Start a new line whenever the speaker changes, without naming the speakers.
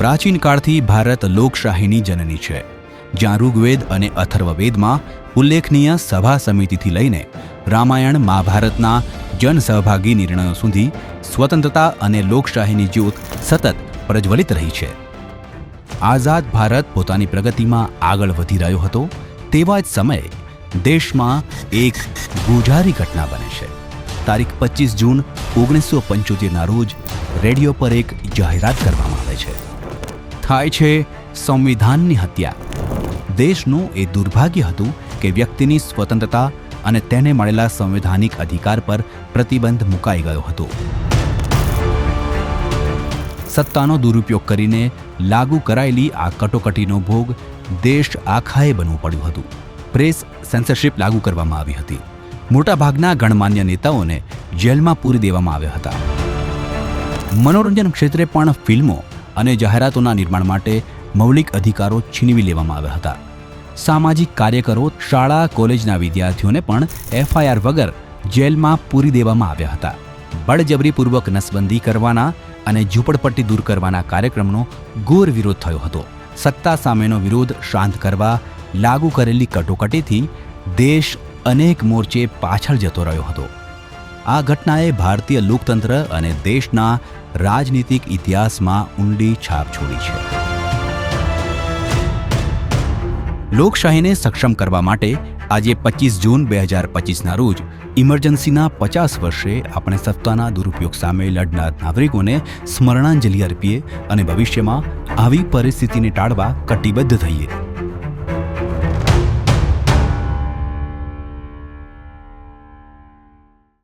પ્રાચીન કાળથી ભારત લોકશાહીની જનની છે. જ્યાં ઋગ્વેદ અને અથર્વવેદમાં ઉલ્લેખનીય સભા સમિતિથી લઈને રામાયણ મહાભારતના જનસહભાગી નિર્ણયો સુધી સ્વતંત્રતા અને લોકશાહીની જ્યોત સતત પ્રજ્વલિત રહી છે. આઝાદ ભારત પોતાની પ્રગતિમાં આગળ વધી રહ્યો હતો તેવા જ સમયે દેશમાં એક ગુજારી ઘટના બને છે. તારીખ પચીસ જૂન ઓગણીસો પંચોતેરના રોજ રેડિયો પર એક જાહેરાત કરવામાં આવે છે. થાય છે સંવિધાનની હત્યા. દેશનું એ દુર્ભાગ્ય હતું કે વ્યક્તિની સ્વતંત્રતા અને તેને મળેલા સંવૈધાનિક અધિકાર પર પ્રતિબંધ મુકાઈ ગયો હતો. સત્તાનો દુરુપયોગ કરીને લાગુ કરાયેલી આ કટોકટીનો ભોગ દેશ આખાએ બનવું પડ્યું હતું. પ્રેસ સેન્સરશિપ લાગુ કરવામાં આવી હતી. મોટાભાગના ગણમાન્ય નેતાઓને જેલમાં પૂરી દેવામાં આવ્યા હતા. મનોરંજન ક્ષેત્રે પણ ફિલ્મો અને જાહેરાતોના નિર્માણ માટે મૌલિક અધિકારો છીનવી લેવામાં આવ્યા હતા. સામાજિક કાર્યકરો, શાળા, કોલેજના વિદ્યાર્થીઓને પણ એફઆઈઆર વગર જેલમાં પૂરી દેવામાં આવ્યા હતા. બળજબરીપૂર્વક નસબંધી કરવાના અને ઝૂંપડપટ્ટી દૂર કરવાના કાર્યક્રમનો ઘોર વિરોધ થયો હતો. સત્તા સામેનો વિરોધ શાંત કરવા, લાગુ કરેલી કટોકટીથી દેશ અનેક મોરચે પાછળ જતો રહ્યો હતો. આ ઘટનાએ ભારતીય લોકતંત્ર અને દેશના રાજનીતિક ઇતિહાસમાં ઊંડી છાપ છોડી છે. લોકશાહીને સક્ષમ કરવા માટે આજે પચીસ જૂન બે હજાર પચીસના રોજ ઇમરજન્સીના પચાસ વર્ષે આપણે સત્તાના દુરુપયોગ સામે લડનાર નાગરિકોને સ્મરણાંજલિ અર્પીએ અને ભવિષ્યમાં આવી પરિસ્થિતિને ટાળવા કટિબદ્ધ થઈએ.